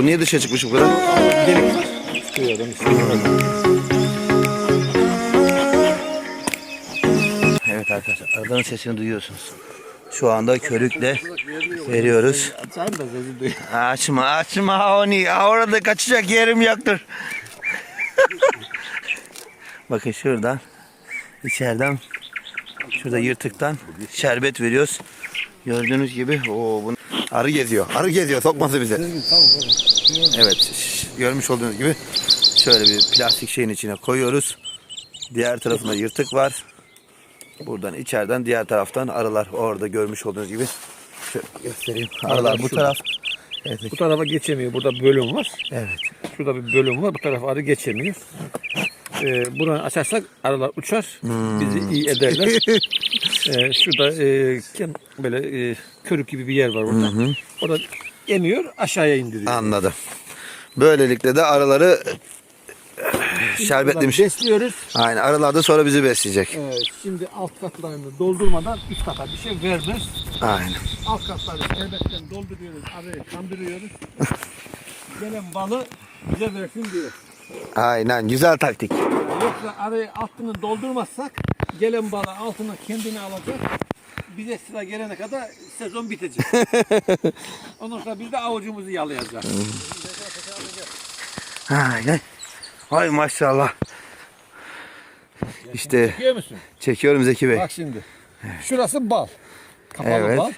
Bu niye dışa çıkmış bu kadar? Delik var. Çıkıyor adam. Evet arkadaşlar arıların sesini duyuyorsunuz. Şu anda körükle veriyoruz. Açayım da sesi duyuyor. Açma açma onu. Orada kaçacak yerim yoktur. Bakın şuradan içeriden şurada yırtıktan şerbet veriyoruz. Gördüğünüz gibi o bunu arı geziyor. Arı geziyor sokması bize. Evet görmüş olduğunuz gibi şöyle bir plastik şeyin içine koyuyoruz. Diğer tarafında yırtık var. Buradan içeriden diğer taraftan arılar orada görmüş olduğunuz gibi. Şöyle göstereyim. Arılar bu taraf. Evet. Bu tarafa geçemiyor. Burada bölüm var. Evet. Şurada bir bölüm var. Bu tarafa arı geçemiyor. Ee, buradan açarsak arılar uçar. Bizi iyi ederler. Ee, şurada e, kem- böyle e, körük gibi bir yer var orada. Orada emiyor aşağıya indiriyor. Anladım. Böylelikle de arıları şerbetlemiş. Buradan Besliyoruz. Aynen arılar da sonra bizi besleyecek. Evet, şimdi alt katlarını doldurmadan üst kata bir şey vermez. Aynen. Alt katları şerbetten dolduruyoruz, arıyı kandırıyoruz. Gelen balı bize versin diyor. Aynen güzel taktik. Yoksa arayı altını doldurmazsak gelen balı altına kendini alacak. Bize sıra gelene kadar sezon bitecek. Ondan sonra biz de avucumuzu yalayacağız. Aynen. Hay maşallah. İşte Biliyor musun? çekiyorum Zeki Bey. Bak şimdi. Şurası bal. Kapalı Evet. bal.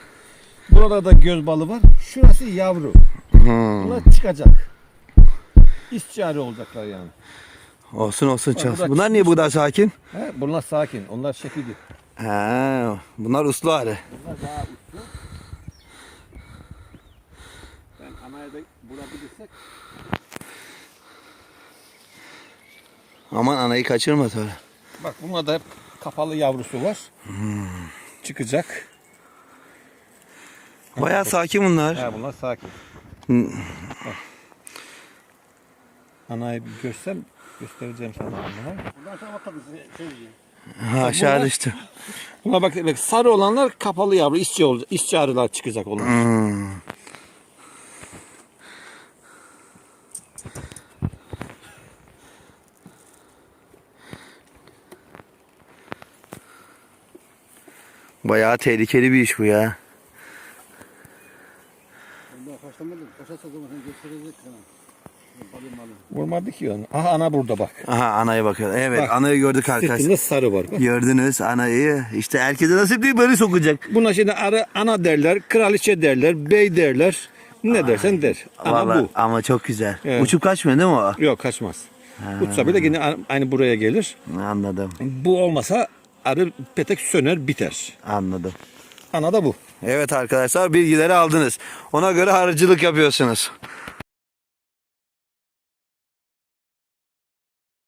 Burada da göz balı var. Şurası yavru. Hmm. Bunlar çıkacak. İstişare olacaklar yani. Olsun olsun Bak, çal. bu da Bunlar niye bu kadar sakin? He, bunlar sakin. Onlar şekilli. Ha, bunlar uslu arı. Bunlar daha uçlu. Ben anaya da bulabilirsek Aman anayı kaçırma sonra. Bak buna da hep kapalı yavrusu var. Çıkacak. Bayağı sakin bunlar. Ha, bunlar sakin. Bak. Anayı bir görsem göstereceğim sana sana tabii Ha, aşağı bunlar- düştü. Buna bak, bak sarı olanlar kapalı yavru işçi olacak. İşçi arılar çıkacak onlar. Hmm. Bayağı tehlikeli bir iş bu ya. Vurmadı ki onu. Aha ana burada bak. Aha anaya bakıyor. Evet Bak. anayı gördük arkadaşlar. Sırtında sarı var. Bak. Gördünüz anayı. İşte herkese nasip değil böyle sokacak. Buna şimdi arı ana derler, kraliçe derler, bey derler. Ne dersen der. Ana Vallahi bu. ama çok güzel. Evet. Uçup kaçmıyor değil mi o? Yok kaçmaz. Uçsa bile yine a- aynı buraya gelir. Anladım. Bu olmasa arı petek söner biter. Anladım. Ana da bu. Evet arkadaşlar bilgileri aldınız. Ona göre harcılık yapıyorsunuz.